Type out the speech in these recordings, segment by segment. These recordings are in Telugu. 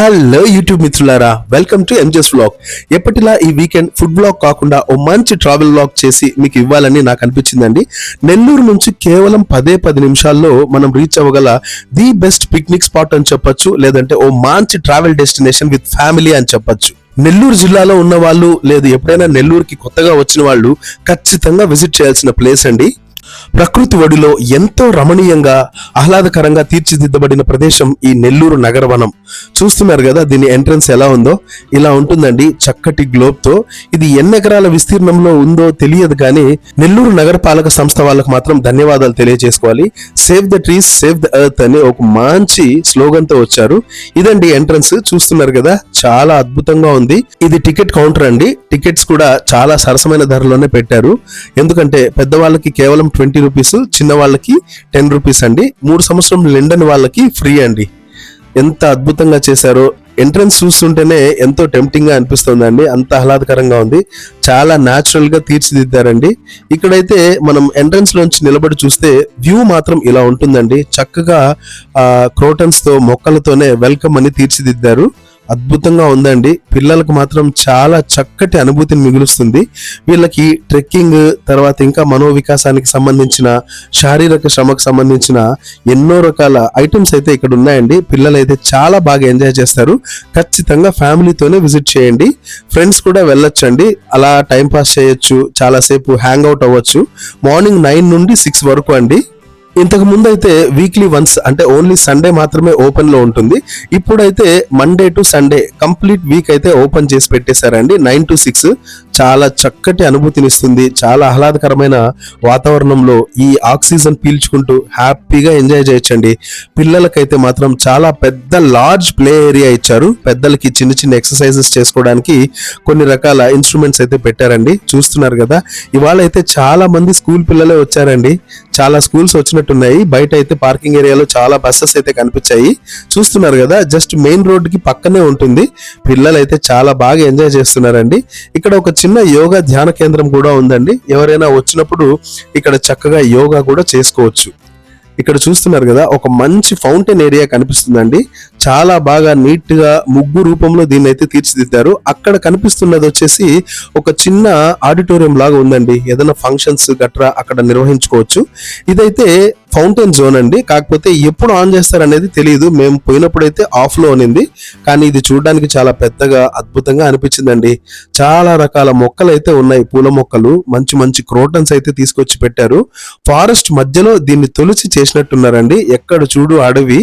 హలో యూట్యూబ్ మిత్రులారా వెల్కమ్ టు ఎంజెస్ వ్లాగ్. ఎప్పటిలా ఈ వీకెండ్ ఫుడ్ బ్లాగ్ కాకుండా ఓ మంచి ట్రావెల్ వ్లాగ్ చేసి మీకు ఇవ్వాలని నాకు అనిపించిందండి. నెల్లూరు నుంచి కేవలం పదే పది నిమిషాల్లో మనం రీచ్ అవ్వగల ది బెస్ట్ పిక్నిక్ స్పాట్ అని చెప్పొచ్చు లేదంటే ఓ మంచి ట్రావెల్ డెస్టినేషన్ విత్ ఫ్యామిలీ అని చెప్పొచ్చు. నెల్లూరు జిల్లాలో ఉన్న వాళ్ళు లేదు ఎప్పుడైనా నెల్లూరుకి కొత్తగా వచ్చిన వాళ్ళు ఖచ్చితంగా విజిట్ చేయాల్సిన ప్లేస్ అండి. ప్రకృతి ఒడిలో ఎంతో రమణీయంగా ఆహ్లాదకరంగా తీర్చిదిద్దబడిన ప్రదేశం ఈ నెల్లూరు నగరవనం. చూస్తున్నారు కదా దీని ఎంట్రన్స్ ఎలా ఉందో? ఇలా ఉంటుందండి చక్కటి గ్లోబ్తో ఇది ఎన్ని ఎకరాల విస్తీర్ణంలో ఉందో తెలియదు కానీ నెల్లూరు నగరపాలక సంస్థ వాళ్ళకు మాత్రం ధన్యవాదాలు తెలియజేసుకోవాలి. Save the trees save the earth అని ఒక మంచి స్లోగన్తో వచ్చారు. ఇదండి ఎంట్రన్స్. చూస్తున్నారు కదా చాలా అద్భుతంగా ఉంది. ఇది టికెట్ కౌంటర్ అండి. టికెట్స్ కూడా చాలా సరసమైన ధరలోనే పెట్టారు. ఎందుకంటే పెద్దవాళ్ళకి కేవలం ట్వంటీ రూపీస్ చిన్న వాళ్ళకి టెన్ రూపీస్ అండి. మూడు సంవత్సరం నిండని వాళ్ళకి ఫ్రీ అండి. ఎంత అద్భుతంగా చేశారో. ఎంట్రన్స్ చూస్తుంటేనే ఎంతో టెంప్టింగ్గా అనిపిస్తుంది అనిపిస్తుందండి. అంత ఆహ్లాదకరంగా ఉంది. చాలా న్యాచురల్గా తీర్చిదిద్దారండి. ఇక్కడైతే మనం ఎంట్రన్స్లోంచి నిలబడి చూస్తే వ్యూ మాత్రం ఇలా ఉంటుందండి. చక్కగా క్రోటన్స్తో మొక్కలతోనే వెల్కమ్ అని తీర్చిదిద్దారు. అద్భుతంగా ఉందండి. పిల్లలకు మాత్రం చాలా చక్కటి అనుభూతిని మిగులుస్తుంది. వీళ్ళకి ట్రెక్కింగ్ తర్వాత ఇంకా మనోవికాసానికి సంబంధించిన శారీరక శ్రమకు సంబంధించిన ఎన్నో రకాల ఐటమ్స్ అయితే ఇక్కడ ఉన్నాయండి. పిల్లలు అయితే చాలా బాగా ఎంజాయ్ చేస్తారు. ఖచ్చితంగా ఫ్యామిలీతోనే విజిట్ చేయండి. ఫ్రెండ్స్ కూడా వెళ్ళొచ్చండి. అలా టైం పాస్ చేయొచ్చు చాలాసేపు హ్యాంగ్ అవుట్ అవ్వచ్చు. మార్నింగ్ నైన్ నుండి సిక్స్ వరకు అండి. ఇంతకు ముందు అయితే వీక్లీ వన్స్ అంటే ఓన్లీ సండే మాత్రమే ఓపెన్లో ఉంటుంది. ఇప్పుడైతే Monday to Sunday complete week అయితే ఓపెన్ చేసి పెట్టేశారండి. నైన్ టు సిక్స్ చాలా చక్కటి అనుభూతినిస్తుంది. చాలా ఆహ్లాదకరమైన వాతావరణంలో ఈ ఆక్సిజన్ పీల్చుకుంటూ హ్యాపీగా ఎంజాయ్ చేయొచ్చండి. పిల్లలకైతే మాత్రం చాలా పెద్ద లార్జ్ ప్లే ఏరియా ఇచ్చారు. పెద్దలకి చిన్న చిన్న ఎక్సర్సైజెస్ చేసుకోవడానికి కొన్ని రకాల ఇన్స్ట్రుమెంట్స్ అయితే పెట్టారండి. చూస్తున్నారు కదా ఇవాళ అయితే చాలా మంది స్కూల్ పిల్లలే వచ్చారండి. చాలా స్కూల్స్ వచ్చిన ఉన్నాయి బయట అయితే పార్కింగ్ ఏరియాలో చాలా బస్సెస్ అయితే కనిపించాయి. చూస్తున్నారు కదా జస్ట్ మెయిన్ రోడ్కి పక్కనే ఉంటుంది. పిల్లలు అయితే చాలా బాగా ఎంజాయ్ చేస్తున్నారండి. ఇక్కడ ఒక చిన్న యోగా ధ్యాన కేంద్రం కూడా ఉందండి. ఎవరైనా వచ్చినప్పుడు ఇక్కడ చక్కగా యోగా కూడా చేసుకోవచ్చు. ఇక్కడ చూస్తున్నారు కదా ఒక మంచి ఫౌంటైన్ ఏరియా కనిపిస్తుందండి. చాలా బాగా నీట్గా ముగ్గు రూపంలో దీన్ని అయితే తీర్చిదిద్దారు. అక్కడ కనిపిస్తున్నది వచ్చేసి ఒక చిన్న ఆడిటోరియం లాగా ఉందండి. ఏదైనా ఫంక్షన్స్ గట్రా అక్కడ నిర్వహించుకోవచ్చు. ఇదైతే ఫౌంటైన్ జోన్ అండి. కాకపోతే ఎప్పుడు ఆన్ చేస్తారు అనేది తెలియదు మేము పోయినప్పుడైతే ఆఫ్లో కానీ ఇది చూడడానికి చాలా పెద్దగా అద్భుతంగా అనిపించిందండి. చాలా రకాల మొక్కలు అయితే ఉన్నాయి. పూల మొక్కలు మంచి మంచి క్రోటన్స్ అయితే తీసుకొచ్చి పెట్టారు. ఫారెస్ట్ మధ్యలో దీన్ని తొలిచి చేసినట్టున్నారండి. ఎక్కడ చూడు అడవి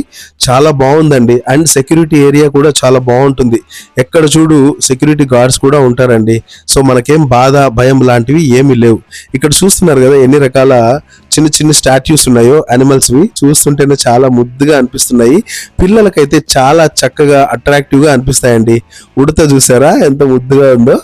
చాలా బాగుందండి. అండ్ సెక్యూరిటీ ఏరియా కూడా చాలా బాగుంటుంది. ఎక్కడ చూడు సెక్యూరిటీ గార్డ్స్ కూడా ఉంటారండి. సో మనకేం బాధ భయం లాంటివి ఏమీ లేవు. ఇక్కడ చూస్తున్నారు కదా ఎన్ని రకాల చిన్న చిన్న స్టాట్యూస్ ఉన్నాయో అనిమల్స్ వి చూస్తుంటేనే చాలా ముద్దుగా అనిపిస్తున్నాయి. పిల్లలకైతే చాలా చక్కగా అట్రాక్టివ్గా అనిపిస్తాయండి. ఉడత చూసారా? ఎంత ముద్దుగా ఉందో.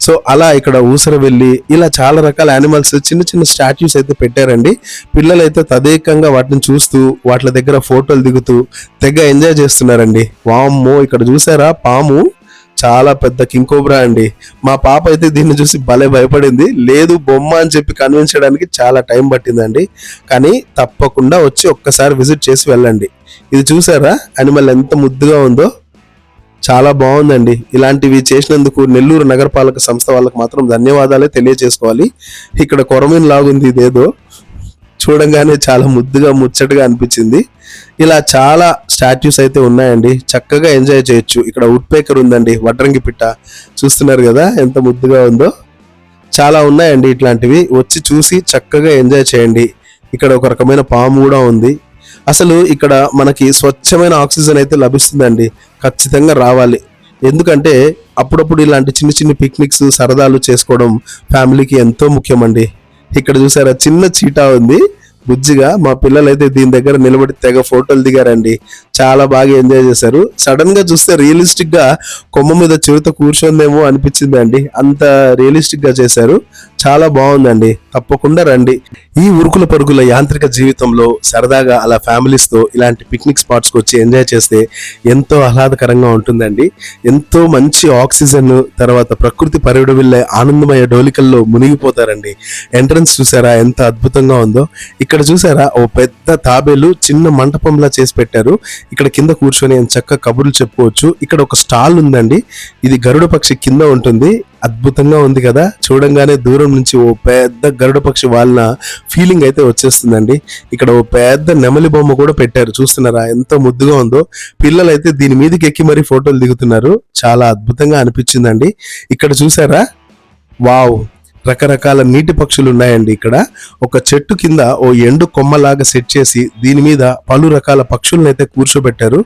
సో అలా ఇక్కడ ఊసర వెళ్ళి ఇలా చాలా రకాల యానిమల్స్ చిన్న చిన్న స్టాట్యూస్ అయితే పెట్టారండి. పిల్లలైతే తదేకంగా వాటిని చూస్తూ వాటి దగ్గర ఫోటోలు దిగుతూ తెగ ఎంజాయ్ చేస్తున్నారండి. వామ్మో ఇక్కడ చూసారా? పాము. చాలా పెద్ద కింకోబ్రా అండి. మా పాప అయితే దీన్ని చూసి భలే భయపడింది. లేదు బొమ్మ అని చెప్పి కన్విన్స్ చేయడానికి చాలా టైం పట్టిందండి. కానీ తప్పకుండా వచ్చి ఒక్కసారి విజిట్ చేసి వెళ్ళండి. ఇది చూసారా? అనిమల్ ఎంత ముద్దుగా ఉందో. చాలా బాగుందండి. ఇలాంటివి చేసినందుకు నెల్లూరు నగరపాలక సంస్థ వాళ్ళకి మాత్రం ధన్యవాదాలే తెలియజేసుకోవాలి. ఇక్కడ కొరమీన్ లాగుంది ఇదేదో. చూడంగానే చాలా ముద్దుగా ముచ్చటగా అనిపించింది. ఇలా చాలా స్టాట్యూస్ అయితే ఉన్నాయండి. చక్కగా ఎంజాయ్ చేయొచ్చు. ఇక్కడ వుడ్ పేకర్ ఉందండి. వడ్రంగి పిట్ట. చూస్తున్నారు కదా ఎంత ముద్దుగా ఉందో. చాలా ఉన్నాయండి ఇట్లాంటివి. వచ్చి చూసి చక్కగా ఎంజాయ్ చేయండి. ఇక్కడ ఒక రకమైన పాము కూడా ఉంది. అసలు ఇక్కడ మనకి స్వచ్ఛమైన ఆక్సిజన్ అయితే లభిస్తుందండి. ఖచ్చితంగా రావాలి. ఎందుకంటే అప్పుడప్పుడు ఇలాంటి చిన్న చిన్న పిక్నిక్స్ సరదాలు చేసుకోవడం ఫ్యామిలీకి ఎంతో ముఖ్యమండి. ఇక్కడ చూసారా? చిన్న చీటా ఉంది. బుజ్జిగా మా పిల్లలైతే దీని దగ్గర నిలబడి తెగ ఫోటోలు దిగారండి. చాలా బాగా ఎంజాయ్ చేశారు. సడన్గా చూస్తే రియలిస్టిక్గా కొమ్మ మీద చిరుత కూర్చొందేమో అనిపించింది అండి. అంత రియలిస్టిక్గా చేశారు. చాలా బాగుందండి. తప్పకుండా రండి. ఈ ఉరుకుల పరుగుల యాంత్రిక జీవితంలో సరదాగా అలా ఫ్యామిలీస్తో ఇలాంటి పిక్నిక్ స్పాట్స్కి వచ్చి ఎంజాయ్ చేస్తే ఎంతో ఆహ్లాదకరంగా ఉంటుందండి. ఎంతో మంచి ఆక్సిజన్ తర్వాత ప్రకృతి పరివిడవిల్లే ఆనందమయ డోలికల్లో మునిగిపోతారండి. ఎంట్రన్స్ చూసారా ఎంత అద్భుతంగా ఉందో. ఇక్కడ ఇక్కడ చూసారా? ఓ పెద్ద తాబేలు చిన్న మంటపంలా చేసి పెట్టారు. ఇక్కడ కింద కూర్చొని చక్క కబుర్లు చెప్పుకోవచ్చు. ఇక్కడ ఒక స్టాల్ ఉందండి. ఇది గరుడ పక్షి కింద ఉంటుంది. అద్భుతంగా ఉంది కదా? చూడంగానే దూరం నుంచి ఓ పెద్ద గరుడ పక్షి వాళ్ళ ఫీలింగ్ అయితే వచ్చేస్తుందండి. ఇక్కడ ఓ పెద్ద నెమలి బొమ్మ కూడా పెట్టారు. చూస్తున్నారా? ఎంత ముద్దుగా ఉందో. పిల్లలు అయితే దీని మీదకి ఎక్కి మరీ ఫోటోలు దిగుతున్నారు. చాలా అద్భుతంగా అనిపించిందండి. ఇక్కడ చూసారా? వావ్! రకరకాల నీటి పక్షులు ఉన్నాయండి ఇక్కడ. ఒక చెట్టు కింద ఓ ఎండు కొమ్మలాగా సెట్ చేసి దీని మీద పలు రకాల పక్షులను అయితే కూర్చోబెట్టారు.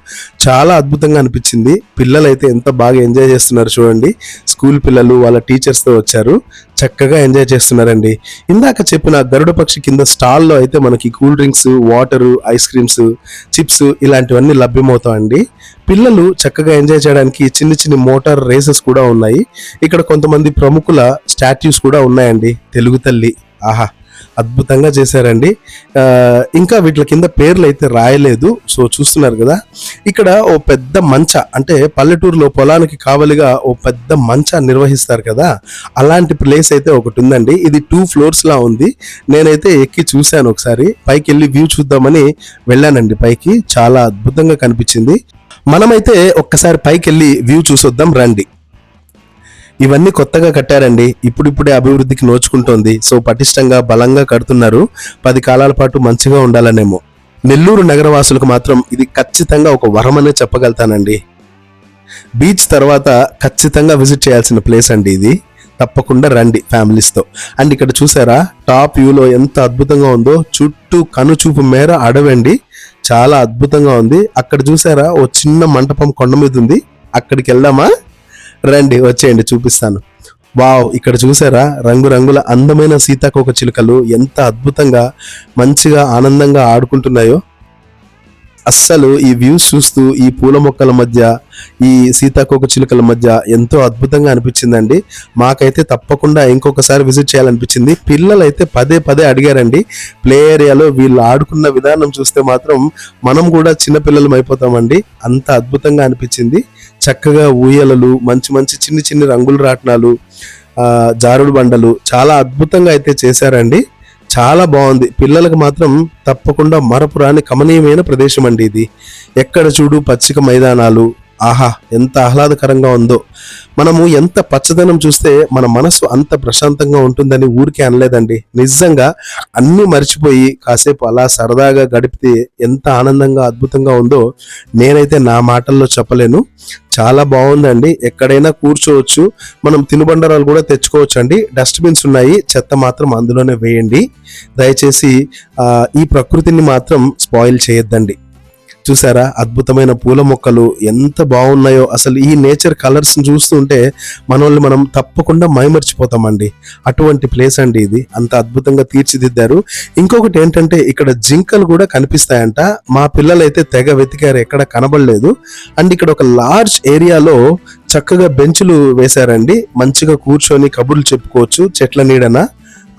చాలా అద్భుతంగా అనిపించింది. పిల్లలు అయితే ఎంత బాగా ఎంజాయ్ చేస్తున్నారు చూడండి. స్కూల్ పిల్లలు వాళ్ళ టీచర్స్తో వచ్చారు. చక్కగా ఎంజాయ్ చేస్తున్నారండి. ఇందాక చెప్పిన గరుడ పక్షి కింద స్టాల్లో అయితే మనకి cool drinks water ice creams chips ఇలాంటివన్నీ లభ్యమవుతాయండి. పిల్లలు చక్కగా ఎంజాయ్ చేయడానికి చిన్న చిన్న మోటార్ రేసెస్ కూడా ఉన్నాయి. ఇక్కడ కొంతమంది ప్రముఖుల స్టాట్యూస్ కూడా ఉన్నాయండి. తెలుగు తల్లి. ఆహా అద్భుతంగా చేశారండి. ఇంకా వీటి కింద పేర్లు అయితే రాయలేదు. సో చూస్తున్నారు కదా. ఇక్కడ ఓ పెద్ద మంచ అంటే పల్లెటూరులో పొలానికి కావలిగా ఓ పెద్ద మంచ నిర్వహిస్తారు కదా. అలాంటి ప్లేస్ అయితే ఒకటి ఉందండి. ఇది టూ ఫ్లోర్స్ లా ఉంది. నేనైతే ఎక్కి చూశాను ఒకసారి. పైకి వెళ్ళి వ్యూ చూద్దామని వెళ్ళానండి పైకి. చాలా అద్భుతంగా కనిపించింది. మనమైతే ఒక్కసారి పైకి వెళ్ళి వ్యూ చూసొద్దాం రండి. ఇవన్నీ కొత్తగా కట్టారండి. ఇప్పుడిప్పుడే అభివృద్ధికి నోచుకుంటోంది. సో పటిష్టంగా బలంగా కడుతున్నారు. పది కాలాల పాటు మంచిగా ఉండాలనేమో. నెల్లూరు నగరవాసులకు మాత్రం ఇది ఖచ్చితంగా ఒక వరమనే చెప్పగలుగుతానండి. బీచ్ తర్వాత ఖచ్చితంగా విజిట్ చేయాల్సిన ప్లేస్ అండి ఇది. తప్పకుండా రండి ఫ్యామిలీస్తో. అండ్ ఇక్కడ చూసారా టాప్ వ్యూలో ఎంత అద్భుతంగా ఉందో చుట్టూ కనుచూపు మేర అడవండి చాలా అద్భుతంగా ఉంది. అక్కడ చూసారా ఓ చిన్న మంటపం కొండ మీద ఉంది. అక్కడికి వెళ్దామా? రండి వచ్చేయండి చూపిస్తాను. వావ్ ఇక్కడ చూసారా రంగురంగుల అందమైన సీతాకోక చిలుకలు ఎంత అద్భుతంగా మంచిగా ఆనందంగా ఆడుకుంటున్నాయో. అస్సలు ఈ వ్యూస్ చూస్తూ ఈ పూల మొక్కల మధ్య ఈ సీతాకోక చిలుకల మధ్య ఎంతో అద్భుతంగా అనిపించిందండి. మాకైతే తప్పకుండా ఇంకొకసారి విజిట్ చేయాలనిపించింది. పిల్లలు అయితే పదే పదే అడిగారండి. ప్లే ఏరియాలో వీళ్ళు ఆడుకున్న విధానం చూస్తే మాత్రం మనం కూడా చిన్నపిల్లలం అయిపోతామండి. అంత అద్భుతంగా అనిపించింది. చక్కగా ఊయలలు మంచి మంచి చిన్ని చిన్ని రంగుల రాట్నాలు జారుడు బండలు చాలా అద్భుతంగా అయితే చేశారండి. చాలా బాగుంది. పిల్లలకు మాత్రం తప్పకుండా మరపురాని కమనీయమైన ప్రదేశం అండి ఇది. ఎక్కడ చూడు పచ్చిక మైదానాలు. ఆహా ఎంత ఆహ్లాదకరంగా ఉందో. మనము ఎంత పచ్చదనం చూస్తే మన మనసు అంత ప్రశాంతంగా ఉంటుందని ఊరికే అనలేదండి. నిజంగా అన్నీ మర్చిపోయి కాసేపు అలా సరదాగా గడిపితే ఎంత ఆనందంగా అద్భుతంగా ఉందో నేనైతే నా మాటల్లో చెప్పలేను. చాలా బాగుందండి. ఎక్కడైనా కూర్చోవచ్చు. మనం తినుబండరాలు కూడా తెచ్చుకోవచ్చు అండి డస్ట్బిన్స్ ఉన్నాయి. చెత్త మాత్రం అందులోనే వేయండి. దయచేసి ఆ, ఈ ప్రకృతిని మాత్రం స్పాయిల్ చేయొద్దండి. చూసారా? అద్భుతమైన పూల మొక్కలు ఎంత బాగున్నాయో. అసలు ఈ నేచర్ కలర్స్ చూస్తుంటే మనల్ని మనం తప్పకుండా మైమర్చిపోతామండి. అటువంటి ప్లేస్ అండి ఇది. అంత అద్భుతంగా తీర్చిదిద్దారు. ఇంకొకటి ఏంటంటే ఇక్కడ జింకలు కూడా కనిపిస్తాయంట. మా పిల్లలైతే తెగ వెతికారు ఎక్కడ కనబడలేదు. అండ్ ఇక్కడ ఒక లార్జ్ ఏరియాలో చక్కగా బెంచులు వేశారండి. మంచిగా కూర్చొని కబుర్లు చెప్పుకోవచ్చు. చెట్ల నీడన.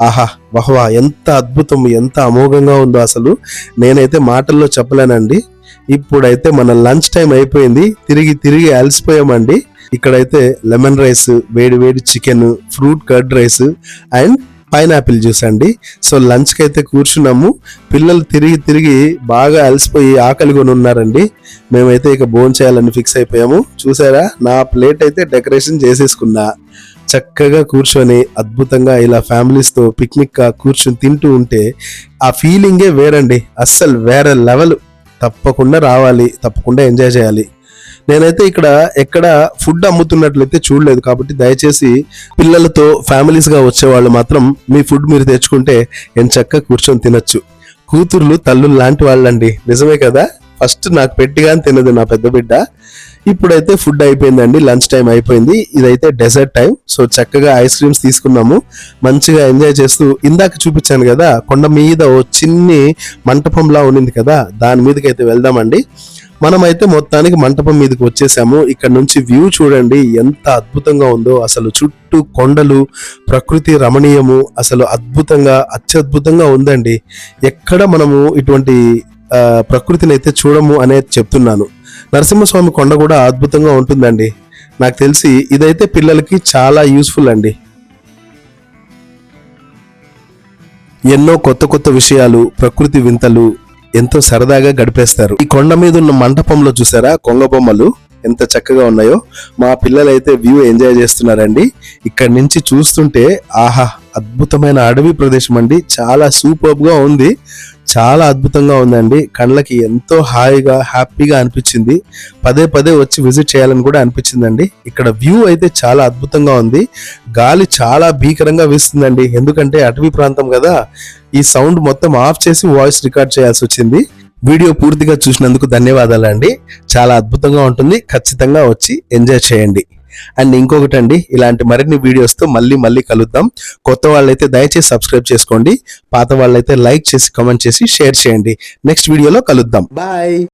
ఆహా! వహవా! ఎంత అద్భుతం ఎంత అమోఘంగా ఉందో అసలు. నేనైతే మాటల్లో చెప్పలేనండి. ఇప్పుడైతే మన లంచ్ టైం అయిపోయింది. తిరిగి తిరిగి అలసిపోయామండి. ఇక్కడైతే లెమన్ రైస్ వేడి వేడి chicken fruit curd rice and pineapple juice అండి. సో లంచ్కి అయితే కూర్చున్నాము. పిల్లలు తిరిగి తిరిగి బాగా అలసిపోయి ఆకలి కొని ఉన్నారండి మేమైతే ఇక భోజనం చేయాలని ఫిక్స్ అయిపోయాము. చూసారా? నా ప్లేట్ అయితే డెకరేషన్ చేసేసుకున్నా. చక్కగా కూర్చొని అద్భుతంగా ఇలా ఫ్యామిలీస్తో పిక్నిక్గా పిక్నిక్ కూర్చొని తింటూ ఉంటే ఆ ఫీలింగే వేరండి. అస్సలు వేరే లెవెల్. తప్పకుండా రావాలి తప్పకుండా ఎంజాయ్ చేయాలి. నేనైతే ఇక్కడ ఎక్కడ ఫుడ్ అమ్ముతున్నట్లయితే చూడలేదు కాబట్టి దయచేసి పిల్లలతో ఫ్యామిలీస్గా వచ్చేవాళ్ళు మాత్రం మీ ఫుడ్ మీరు తెచ్చుకుంటే ఎంచక్క కూర్చొని తినచ్చు. కూతుర్లు తల్లులు లాంటి వాళ్ళండి. నిజమే కదా? ఫస్ట్ నాకు పెట్టిగాని తినదు నా పెద్ద బిడ్డ. ఇప్పుడైతే ఫుడ్ అయిపోయిందండి లంచ్ టైం అయిపోయింది. ఇదైతే డెజర్ట్ టైం సో చక్కగా ఐస్ క్రీమ్స్ తీసుకున్నాము. మంచిగా ఎంజాయ్ చేస్తూ ఇందాక చూపించాను కదా కొండ మీద ఓ చిన్ని మంటపంలా ఉండింది కదా దాని మీదకి అయితే వెళ్దామండి. మనమైతే మొత్తానికి మంటపం మీదకి వచ్చేసాము. ఇక్కడ నుంచి వ్యూ చూడండి ఎంత అద్భుతంగా ఉందో. అసలు చుట్టూ కొండలు ప్రకృతి రమణీయము అసలు అద్భుతంగా అత్యద్భుతంగా ఉందండి. ఎక్కడ మనము ఇటువంటి ప్రకృతిని అయితే చూడము అనేది చెప్తున్నాను. నరసింహస్వామి కొండ కూడా అద్భుతంగా ఉంటుందండి. నాకు తెలిసి ఇదైతే పిల్లలకి చాలా యూస్ఫుల్ అండి. ఎన్నో కొత్త కొత్త విషయాలు ప్రకృతి వింతలు ఎంతో సరదాగా గడిపేస్తారు. ఈ కొండ మీద ఉన్న మంటపంలో చూసారా? కొంగ బొమ్మలు ఎంత చక్కగా ఉన్నాయో. మా పిల్లలైతే వ్యూ ఎంజాయ్ చేస్తున్నారండి. ఇక్కడి నుంచి చూస్తుంటే ఆహా అద్భుతమైన అడవి ప్రదేశం అండి చాలా సూపర్గా ఉంది. చాలా అద్భుతంగా ఉందండి. కళ్ళకి ఎంతో హాయిగా హ్యాపీగా అనిపించింది. పదే పదే వచ్చి విజిట్ చేయాలని కూడా అనిపించిందండి. ఇక్కడ వ్యూ అయితే చాలా అద్భుతంగా ఉంది. గాలి చాలా భీకరంగా వీస్తుందండి. ఎందుకంటే అటవీ ప్రాంతం కదా ఈ సౌండ్ మొత్తం ఆఫ్ చేసి వాయిస్ రికార్డ్ చేయాల్సి వచ్చింది. వీడియో పూర్తిగా చూసినందుకు ధన్యవాదాలండి. చాలా అద్భుతంగా ఉంటుంది. ఖచ్చితంగా వచ్చి ఎంజాయ్ చేయండి. అండ్ ఇంకొకటి అండి ఇలాంటి మరిన్ని వీడియోస్తో మళ్ళీ మళ్ళీ కలుద్దాం. కొత్త వాళ్ళైతే దయచేసి సబ్స్క్రైబ్ చేసుకోండి. పాత వాళ్ళైతే లైక్ చేసి కమెంట్ చేసి షేర్ చేయండి. నెక్స్ట్ వీడియోలో కలుద్దాం. బాయ్.